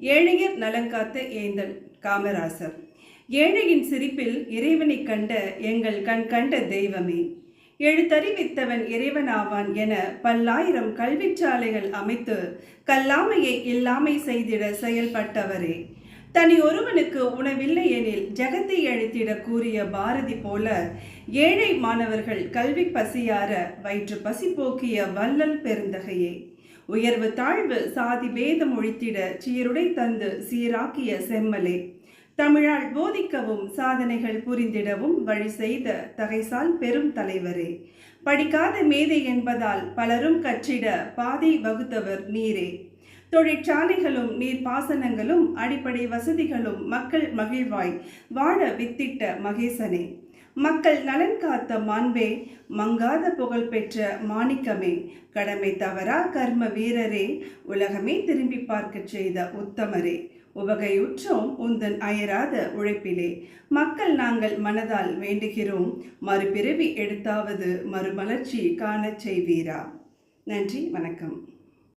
ஏழையர் நலங்காத்த ஏந்தல் காமராசர். ஏழையின் சிரிப்பில் இறைவனைக் கண்ட எங்கள் கண் கண்ட தெய்வமே. எழுத்தறிவித்தவன் இறைவனாவான் என பல்லாயிரம் கல்விச்சாலைகள் அமைத்து கல்லாமையை இல்லாமை செய்திட செயல்பட்டவரே. தனி ஒருவனுக்கு உணவில்லை எனில் ஜகத்தை எழுத்திட கூறிய பாரதி போல ஏழை மாணவர்கள் கல்வி பசியார வயிற்று பசி போக்கிய வள்ளல் பெருந்தகையே. உயர்வு தாழ்வு சாதி பேதம் ஒழித்திட சீருடை தந்து சீராக்கிய செம்மலே. தமிழால் போதிக்கவும் சாதனைகள் புரிந்திடவும் வழி செய்த தகைசால் பெரும் தலைவரே. படிக்காத மேதை என்பதால் பலரும் கற்றிட பாதை வகுத்தவர் நீரே. தொழிற்சாலைகளும் நீர்ப்பாசனங்களும் அடிப்படை வசதிகளும் மக்கள் மகிழ்வாய் வாழ வித்திட்ட மகேசனே. மக்கள் நலன் காத்த மாண்பே மங்காத புகழ் பெற்ற மாணிக்கமே. கடமை தவறா கர்ம வீரரே உலகமே திரும்பி பார்க்கச் செய்த உத்தமரே. உபகையுற்றோம் உந்தன் அயராத உழைப்பிலே. மக்கள் நாங்கள் மனதால் வேண்டுகிறோம் மறுபிறவி எடுத்தாவது மறுமலர்ச்சி காணச் செய்வீரா? நன்றி வணக்கம்.